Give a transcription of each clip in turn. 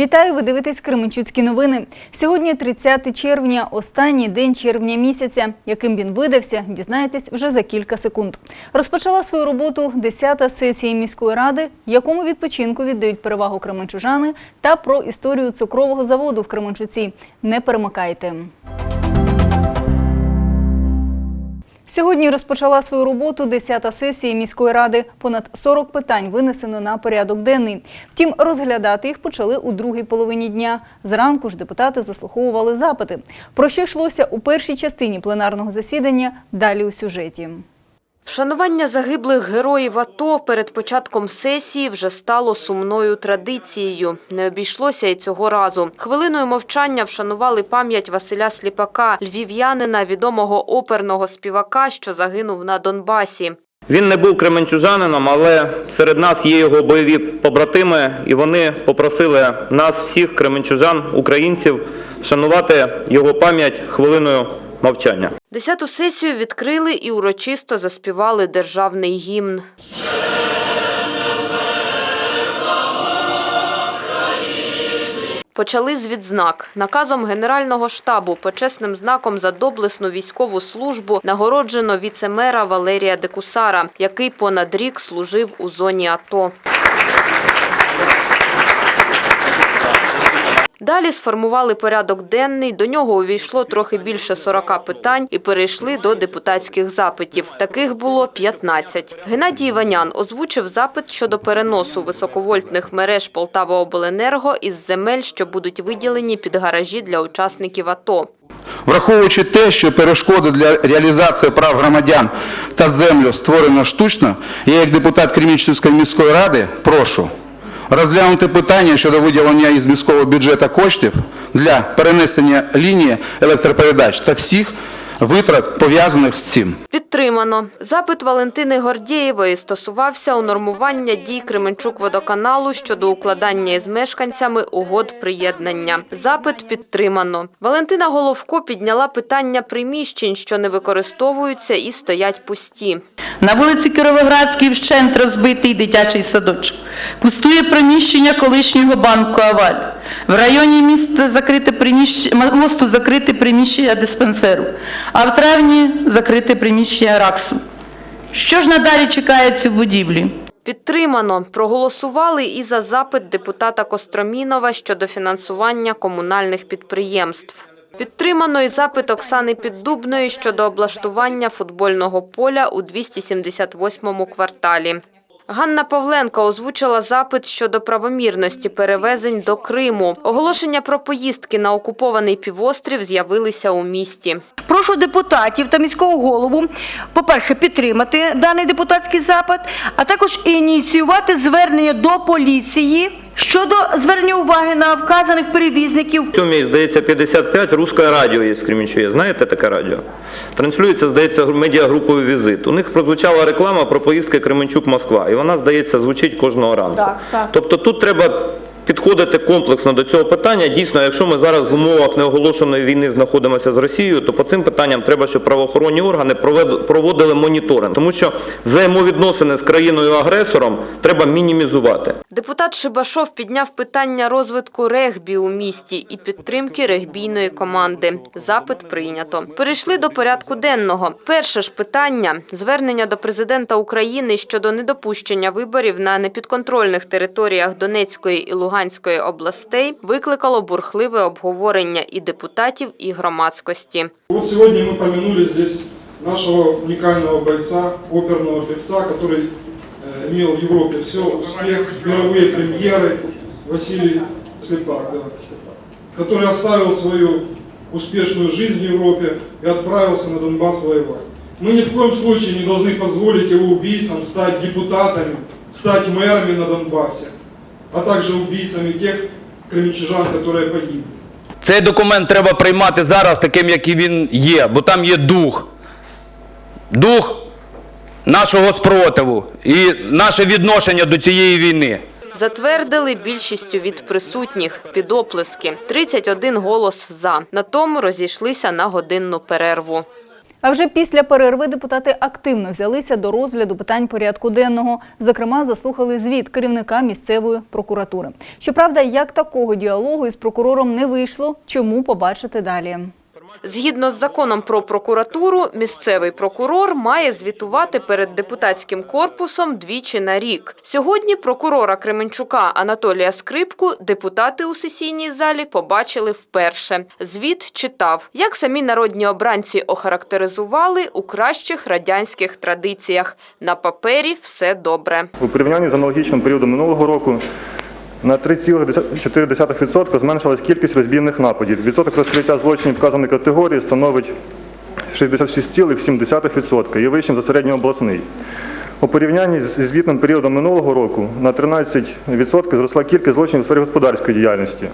Вітаю! Ви дивитесь Кременчуцькі новини. Сьогодні 30 червня, останній день червня місяця. Яким він видався, дізнаєтесь вже за кілька секунд. Розпочала свою роботу 10-та сесія міської ради, якому відпочинку віддають перевагу кременчужани, та про історію цукрового заводу в Кременчуці. Не перемикайте. Сьогодні розпочала свою роботу 10-та сесія міської ради. Понад 40 питань винесено на порядок денний. Втім, розглядати їх почали у другій половині дня. Зранку ж депутати заслуховували запити. Про що йшлося у першій частині пленарного засідання, далі у сюжеті. Вшанування загиблих героїв АТО перед початком сесії вже стало сумною традицією. Не обійшлося і цього разу. Хвилиною мовчання вшанували пам'ять Василя Сліпака, львів'янина, відомого оперного співака, що загинув на Донбасі. Він не був кременчужанином, але серед нас є його бойові побратими, і вони попросили нас, всіх кременчужан, українців, вшанувати його пам'ять хвилиною мовчання. Десяту сесію відкрили і урочисто заспівали державний гімн. Почали з відзнак. Наказом Генерального штабу почесним знаком за доблесну військову службу нагороджено віцемера Валерія Декусара, який понад рік служив у зоні АТО. Далі сформували порядок денний, до нього увійшло трохи більше 40 питань і перейшли до депутатських запитів. Таких було 15. Геннадій Іванян озвучив запит щодо переносу високовольтних мереж Полтаваобленерго із земель, що будуть виділені під гаражі для учасників АТО. Враховуючи те, що перешкоди для реалізації прав громадян та землю створено штучно, я як депутат Кремічівської міської ради прошу розглянути питання щодо виділення із міського бюджету коштів для перенесення лінії електропередач та всіх витрат, пов'язаних з цим. Підтримано. Запит Валентини Гордєєвої стосувався унормування дій Кременчук-водоканалу щодо укладання із мешканцями угод приєднання. Запит підтримано. Валентина Головко підняла питання приміщень, що не використовуються і стоять пусті. На вулиці Кіровоградській вщент розбитий дитячий садочок. Пустує приміщення колишнього банку «Аваль». В районі міста закрите приміщення, мосту закрите приміщення диспансеру, а в травні закрите приміщення РАКСу. Що ж надалі чекає цю будівлю? Підтримано. Проголосували і за запит депутата Костромінова щодо фінансування комунальних підприємств. Підтримано і запит Оксани Піддубної щодо облаштування футбольного поля у 278-му кварталі. Ганна Павленко озвучила запит щодо правомірності перевезень до Криму. Оголошення про поїздки на окупований півострів з'явилися у місті. Прошу депутатів та міського голову, по-перше, підтримати даний депутатський запит, а також ініціювати звернення до поліції щодо звернення уваги на вказаних перевізників. В цьому, здається, 55 русське радіо є в Кремічує. Знаєте таке радіо? Транслюється, здається, медіагрупою «Візит». У них прозвучала реклама про поїздки Кременчук-Москва, і вона, здається, звучить кожного ранку. Так, так. Тобто тут треба підходити комплексно до цього питання. Дійсно, якщо ми зараз в умовах неоголошеної війни знаходимося з Росією, то по цим питанням треба, щоб правоохоронні органи проводили моніторинг, тому що взаємовідносини з країною-агресором треба мінімізувати. Депутат Шибашов підняв питання розвитку регбі у місті і підтримки регбійної команди. Запит прийнято. Перейшли до порядку денного. Перше ж питання – звернення до президента України щодо недопущення виборів на непідконтрольних територіях Донецької і Луганської областей викликало бурхливе обговорення і депутатів, і громадськості. Вот сегодня мы помянули здесь нашего уникального бойца, оперного певца, который э, имел в Европе все, успех, мировые премьеры, Василий Слепак, да, который оставил свою успешную жизнь в Европе и отправился на Донбасс воевать. Мы ни в коем случае не должны позволить его убийцам стать депутатами, стать мэрами на Донбассе, а также убийцами тех кременчужан, которые погибли. Цей документ треба приймати зараз таким, який він є, бо там є дух. Дух нашого спротиву і наше відношення до цієї війни. Затвердили більшістю від присутніх під оплески. 31 голос «за». На тому розійшлися на годинну перерву. А вже після перерви депутати активно взялися до розгляду питань порядку денного. Зокрема, заслухали звіт керівника місцевої прокуратури. Щоправда, як такого діалогу із прокурором не вийшло, чому побачити далі. Згідно з законом про прокуратуру, місцевий прокурор має звітувати перед депутатським корпусом двічі на рік. Сьогодні прокурора Кременчука Анатолія Скрипку депутати у сесійній залі побачили вперше. Звіт читав, як самі народні обранці охарактеризували у кращих радянських традиціях. На папері все добре. У порівнянні з аналогічним періодом минулого року на 3,4% зменшилась кількість розбійних нападів. Відсоток розкриття злочинів вказаної категорії становить 66,7% і вищим за середньообласний. У порівнянні зі звітним періодом минулого року на 13% зросла кількість злочинів у сфері господарської діяльності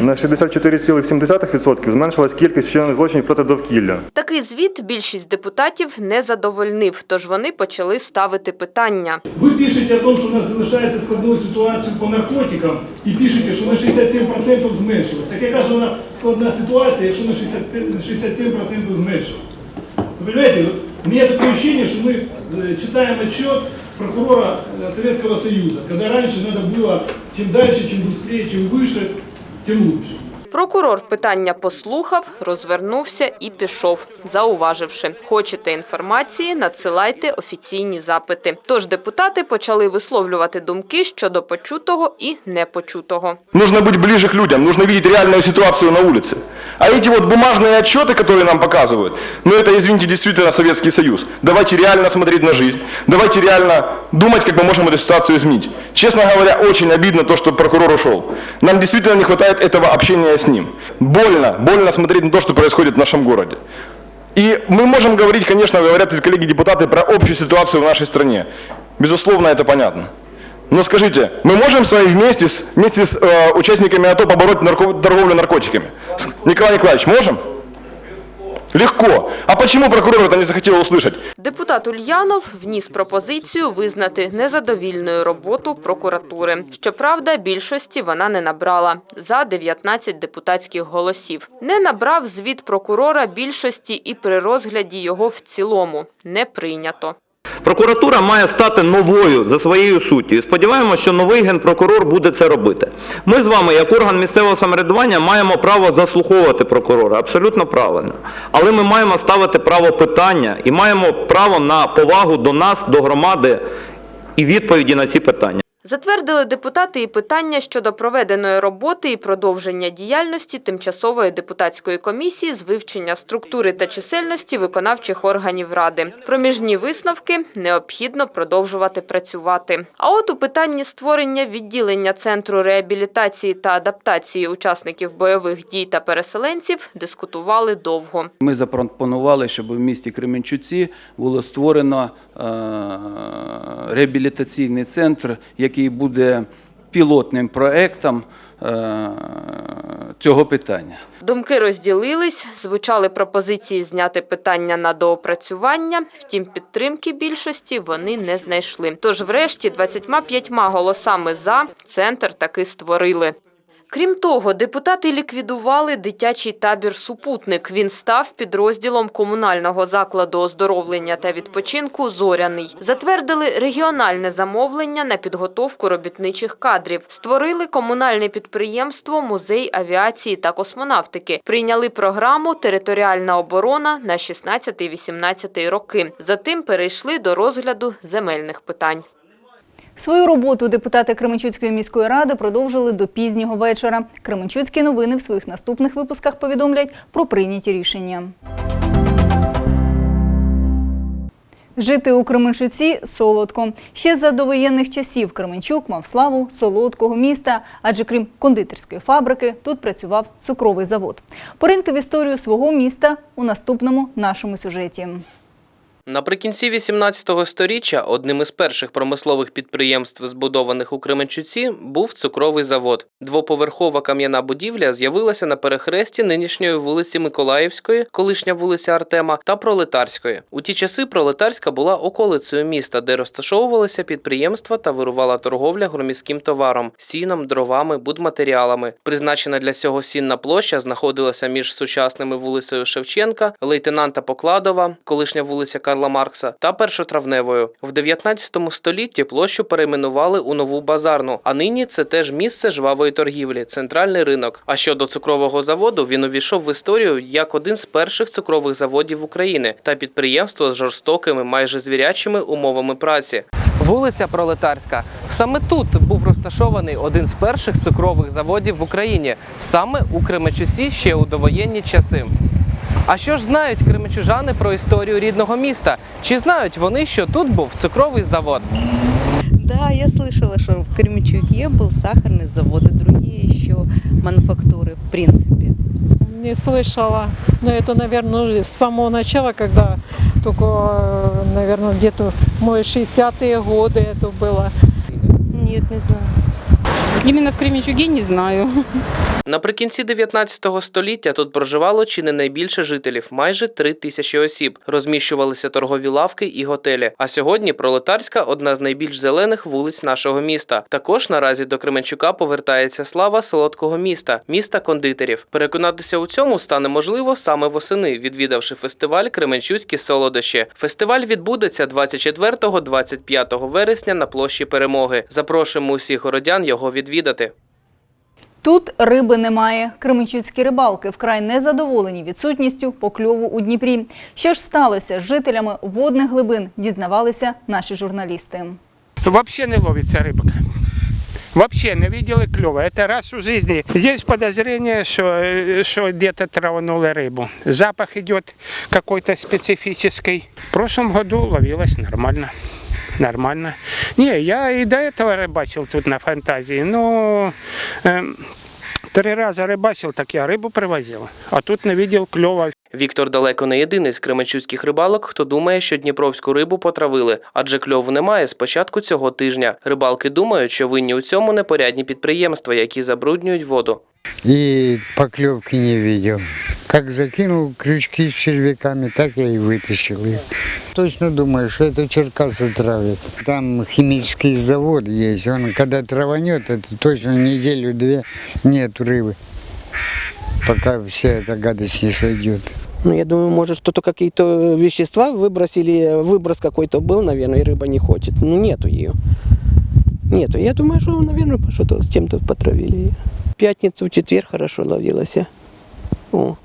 На 64,7% зменшилась кількість вчинених злочинів проти довкілля. Такий звіт більшість депутатів не задовольнив, тож вони почали ставити питання. Ви пишете о том, що у нас залишається складною ситуацію по наркотикам, і пишете, що на 67% зменшилось. Так яка ж вона складна ситуація, якщо на 65 на 67% зменшилось? Вы понимаете, вот у меня такое ощущение, что мы э, читаем отчет прокурора э, Советского Союза, когда раньше надо было чем дальше, чем быстрее, чем выше, тем лучше. Прокурор питання послухав, розвернувся і пішов, зауваживши, хочете інформації, надсилайте офіційні запити. Тож депутати почали висловлювати думки щодо почутого і непочутого. Нужно бути ближе к людям, нужно бачити реальну ситуацію на улице. А эти вот бумажные отчеты, которые нам показывают, ну это, извините, действительно Советский Союз. Давайте реально смотреть на жизнь, давайте реально думать, как мы можем эту ситуацию изменить. Честно говоря, очень обидно то, что прокурор ушел. Нам действительно не хватает этого общения с ним. Больно, больно смотреть на то, что происходит в нашем городе. И мы можем говорить, конечно, говорят из коллеги-депутаты, про общую ситуацию в нашей стране. Безусловно, это понятно. Но скажите, мы можем с вами вместе с, вместе с э, участниками АТО побороть нарко- торговлю наркотиками? С- Николай Николаевич, можем? Легко. А почему прокурор это не захотел услышать? Депутат Ульянов вніс пропозицію визнати незадовільною роботу прокуратури. Щоправда, більшості вона не набрала за 19 депутатських голосів. Не набрав звіт прокурора більшості і при розгляді його в цілому не прийнято. Прокуратура має стати новою за своєю суттю. Сподіваємося, що новий генпрокурор буде це робити. Ми з вами, як орган місцевого самоврядування, маємо право заслуховувати прокурора, абсолютно правильно. Але ми маємо ставити право питання і маємо право на повагу до нас, до громади і відповіді на ці питання. Затвердили депутати і питання щодо проведеної роботи і продовження діяльності тимчасової депутатської комісії з вивчення структури та чисельності виконавчих органів ради. Проміжні висновки необхідно продовжувати працювати. А от у питанні створення відділення центру реабілітації та адаптації учасників бойових дій та переселенців дискутували довго. Ми запропонували, щоб в місті Кременчуці було створено е, реабілітаційний центр, який буде пілотним проектом е, цього питання. Думки розділились, звучали пропозиції зняти питання на доопрацювання, втім підтримки більшості вони не знайшли. Тож врешті 25 голосами «за» центр таки створили. Крім того, депутати ліквідували дитячий табір «Супутник». Він став підрозділом комунального закладу оздоровлення та відпочинку «Зоряний». Затвердили регіональне замовлення на підготовку робітничих кадрів. Створили комунальне підприємство «Музей авіації та космонавтики». Прийняли програму «Територіальна оборона» на 16-18 роки. Затим перейшли до розгляду земельних питань. Свою роботу депутати Кременчуцької міської ради продовжили до пізнього вечора. Кременчуцькі новини в своїх наступних випусках повідомлять про прийняті рішення. Жити у Кременчуці солодко. Ще за довоєнних часів Кременчук мав славу солодкого міста, адже крім кондитерської фабрики, тут працював цукровий завод. Пориньте в історію свого міста у наступному нашому сюжеті. Наприкінці 18-го сторіччя одним із перших промислових підприємств, збудованих у Кременчуці, був цукровий завод. Двоповерхова кам'яна будівля з'явилася на перехресті нинішньої вулиці Миколаївської, колишня вулиця Артема, та Пролетарської. У ті часи Пролетарська була околицею міста, де розташовувалися підприємства та вирувала торговля громіським товаром, сіном, дровами, будматеріалами. Призначена для цього сінна площа знаходилася між сучасними вулицею Шевченка, лейтенанта Покладова, колишня вулиця Карла Маркса, та першотравневою. В 19 столітті площу перейменували у нову базарну, а нині це теж місце жвавої торгівлі, центральний ринок. А щодо цукрового заводу, він увійшов в історію як один з перших цукрових заводів України та підприємство з жорстокими, майже звірячими умовами праці. Вулиця Пролетарська. Саме тут був розташований один з перших цукрових заводів в Україні, саме у Кременчусі ще у довоєнні часи. А що ж знають кременчужани про історію рідного міста? Чи знають вони, що тут був цукровий завод? Да, я слышала, что в Кременчуге был сахарный завод и другие еще мануфактуры, в принципе. Не слышала. Но это, наверное, с самого начала, когда только, наверное, где-то, может, 60-е годы это было. Нет, не знаю. Именно в Кременчуге не знаю. Наприкінці 19 століття тут проживало чи не найбільше жителів майже три тисячі осіб. Розміщувалися торгові лавки і готелі. А сьогодні пролетарська одна з найбільш зелених вулиць нашого міста. Також наразі до Кременчука повертається слава солодкого міста, міста кондитерів. Переконатися у цьому стане можливо саме восени, відвідавши фестиваль Кременчуцькі солодощі. Фестиваль відбудеться 24-25 вересня на площі Перемоги. Запрошуємо усіх городян його відвідати Тут риби немає. Кременчуцькі рибалки вкрай незадоволені відсутністю покльову у Дніпрі. Що ж сталося з жителями водних глибин, дізнавалися наші журналісти. Вообще не ловится рыбка. Вообще не видели клёва. Это раз в жизни. Есть подозрение, что, э, что где-то траванули рыбу. Запах идет какой-то специфический. В прошлом году ловилась нормально. Нормально. Не, я и до этого рыбачил тут на фантазии, но эм, три раза рыбачил, так я рыбу привозил. А тут не видел клёва. Віктор далеко не єдиний з кременчуцьких рибалок, хто думає, що дніпровську рибу потравили, адже кльову немає з початку цього тижня. Рибалки думають, що винні у цьому непорядні підприємства, які забруднюють воду. И поклевки не видел. Как закинул крючки с червяками, так я и вытащил их. Точно думаю, что это Черкасы травят. Там химический завод есть. Он когда траванет, это точно неделю-две нет рыбы. Пока вся эта гадость не сойдет. Ну, я думаю, может, что-то какие-то вещества выбросили, выброс какой-то был, наверное, и рыба не хочет. Ну, нету ее. Нету. Я думаю, что, наверное, что-то с чем-то потравили. В пятницу, в четверг хорошо ловилась. О.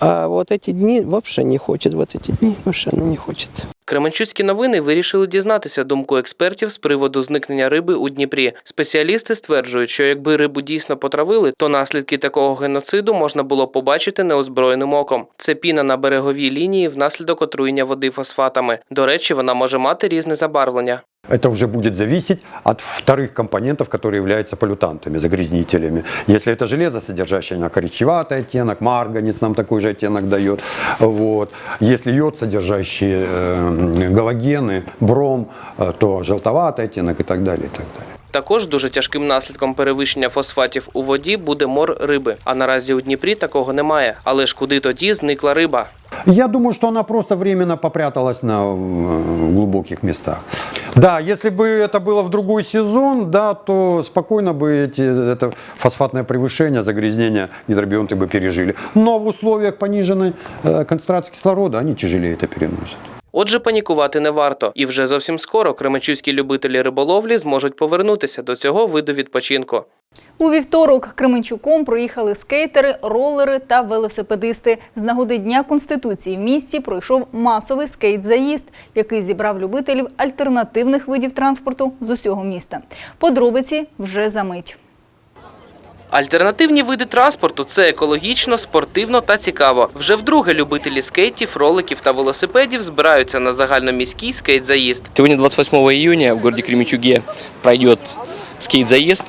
А вот эти дни вообще не хочет. Вот эти дни вообще не хочет. Кременчуцькі новини вирішили дізнатися думку експертів з приводу зникнення риби у Дніпрі. Спеціалісти стверджують, що якби рибу дійсно потравили, то наслідки такого геноциду можна було побачити неозброєним оком. Це піна на береговій лінії внаслідок отруєння води фосфатами. До речі, вона може мати різне забарвлення Это уже будет зависеть от вторых компонентов, которые являются полютантами, загрязнителями. Если это железо, содержащее на коричневатый оттенок, марганец нам такой же оттенок дает. Вот. Если йод, содержащий э, галогены, бром, э, то желтоватый оттенок и так далее. И так далее. Також дуже тяжким наслідком перевищення фосфатів у воді буде мор риби. А наразі у Дніпрі такого немає. Але ж куди тоді зникла риба? Я думаю, что она просто временно попряталась на э, глубоких местах. Да, если бы это было в другой сезон, да, то спокойно бы эти, это фосфатное превышение, загрязнение гидробионты бы пережили. Но в условиях пониженной э, концентрации кислорода они тяжелее это переносят. Отже, панікувати не варто. І вже зовсім скоро кременчуцькі любителі риболовлі зможуть повернутися до цього виду відпочинку. У вівторок Кременчуком проїхали скейтери, ролери та велосипедисти. З нагоди Дня Конституції в місті пройшов масовий скейт-заїзд, який зібрав любителів альтернативних видів транспорту з усього міста. Подробиці вже за мить. Альтернативні види транспорту це екологічно, спортивно та цікаво. Вже вдруге любителі скейтів, роликів та велосипедів збираються на загальноміський скейт-заїзд. Сегодня 28 июня в городе Кременчуге пройдет скейт-заезд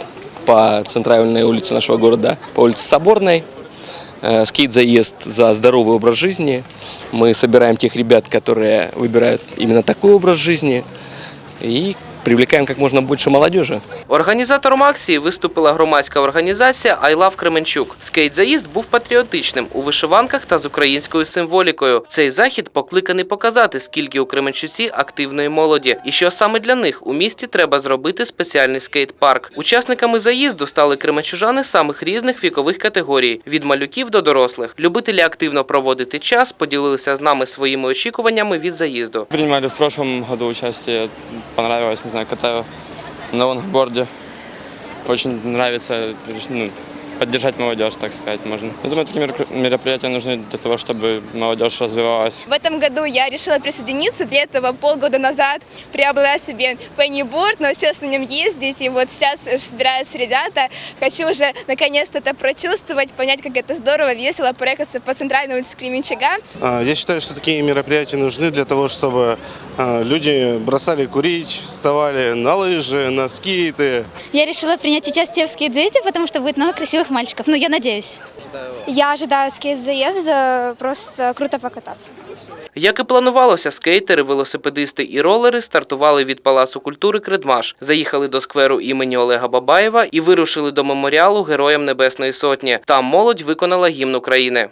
по центральной улице нашего города, по улице Соборной. э, скейт-заезд за здоровый образ жизни. Мы собираем тех ребят, которые выбирают именно такой образ жизни. И привлекаем как можно больше молодежи. Організатором акції виступила громадська організація «I Love Кременчук». Скейт-заїзд був патріотичним у вишиванках та з українською символікою. Цей захід покликаний показати, скільки у Кременчуці активної молоді, і що саме для них у місті треба зробити спеціальний скейт-парк. Учасниками заїзду стали кременчужани самих різних вікових категорій від малюків до дорослих. Любителі активно проводити час поділилися з нами своїми очікуваннями від заїзду. Принимали в прошлом году участие, понравилось, не знаю, катаю на лонгборде. Очень нравится ну, поддержать молодежь, так сказать, можно. Я думаю, такие меропри- мероприятия нужны для того, чтобы молодежь развивалась. В этом году я решила присоединиться. Для этого полгода назад приобрела себе пенниборд, научилась на нем ездить. И вот сейчас собираются ребята. Хочу уже наконец-то это прочувствовать, понять, как это здорово, весело проехаться по центральной улице Кременчуга. А, Я считаю, что такие мероприятия нужны для того, чтобы а, люди бросали курить, вставали на лыжи, на скейты. Я решила принять участие в скейт-заезде, потому что будет много красивых мальчиков. Ну, я надеюсь. Я ожидаю скейт-заезда, просто круто покататься. Як і планувалося, скейтери, велосипедисти і ролери стартували від Палацу культури Кредмаш, заїхали до скверу імені Олега Бабаєва і вирушили до меморіалу Героям Небесної Сотні. Там молодь виконала гімн України.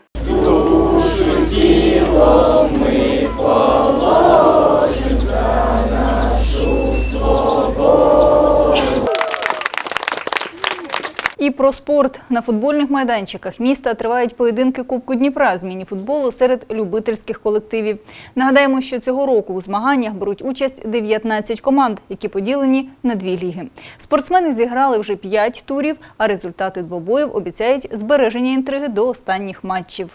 І про спорт на футбольних майданчиках міста тривають поєдинки Кубку Дніпра з міні-футболу серед любительських колективів. Нагадаємо, що цього року у змаганнях беруть участь 19 команд, які поділені на дві ліги. Спортсмени зіграли вже 5 турів, а результати двобоїв обіцяють збереження інтриги до останніх матчів.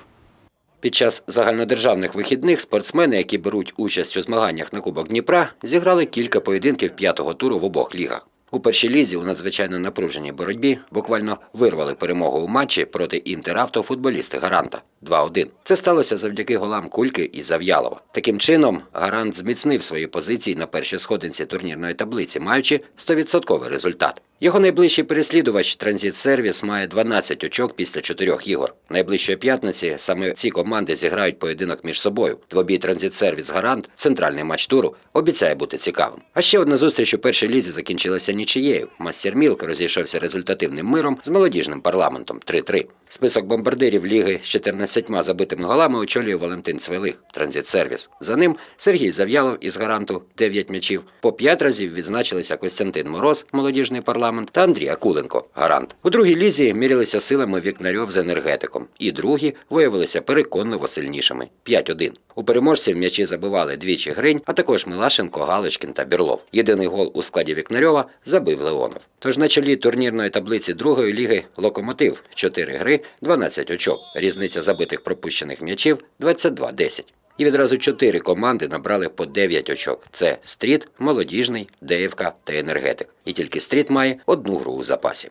Під час загальнодержавних вихідних спортсмени, які беруть участь у змаганнях на Кубок Дніпра, зіграли кілька поєдинків п'ятого туру в обох лігах. У першій лізі у надзвичайно напруженій боротьбі буквально вирвали перемогу у матчі проти інтеравто футболісти Гаранта 2-1. Це сталося завдяки голам Кульки і Зав'ялова. Таким чином, Гарант зміцнив свої позиції на першій сходинці турнірної таблиці, маючи 100% результат. Його найближчий переслідувач Транзит Сервіс має 12 очок після чотирьох ігор. Найближчої п'ятниці саме ці команди зіграють поєдинок між собою. Двобій Транзит Сервіс Гарант, центральний матч туру, обіцяє бути цікавим. А ще одна зустріч у першій лізі закінчилася нічиєю. Мастер Мілк розійшовся результативним миром з молодіжним парламентом 3-3. Список бомбардирів ліги з 14 забитими голами очолює Валентин Цвелих, Транзит Сервіс. За ним Сергій Зав'ялов із гаранту 9 м'ячів. По 5 разів відзначилися Костянтин Мороз, молодіжний парламент, та Андрій Акуленко, гарант. У другій лізі мірялися силами Вікнарьов з енергетиком, і другі виявилися переконливо сильнішими 5-1. У переможців м'ячі забивали двічі Гринь, а також Милашенко, Галичкін та Бірлов. Єдиний гол у складі Вікнарьова забив Леонов. Тож на чолі турнірної таблиці другої ліги Локомотив 4 гри, 12 очок. Різниця забитих пропущених м'ячів 22-10. І відразу чотири команди набрали по 9 очок. Це Стріт, Молодіжний, Деївка та Енергетик. І тільки Стріт має одну гру у запасі.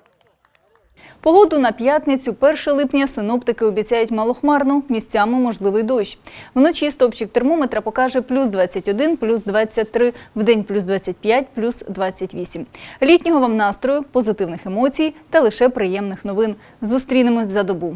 Погоду на п'ятницю, 1 липня, синоптики обіцяють малохмарну, місцями можливий дощ. Вночі стопчик термометра покаже плюс 21, плюс 23, в день плюс 25, плюс 28. Літнього вам настрою, позитивних емоцій та лише приємних новин. Зустрінемось за добу.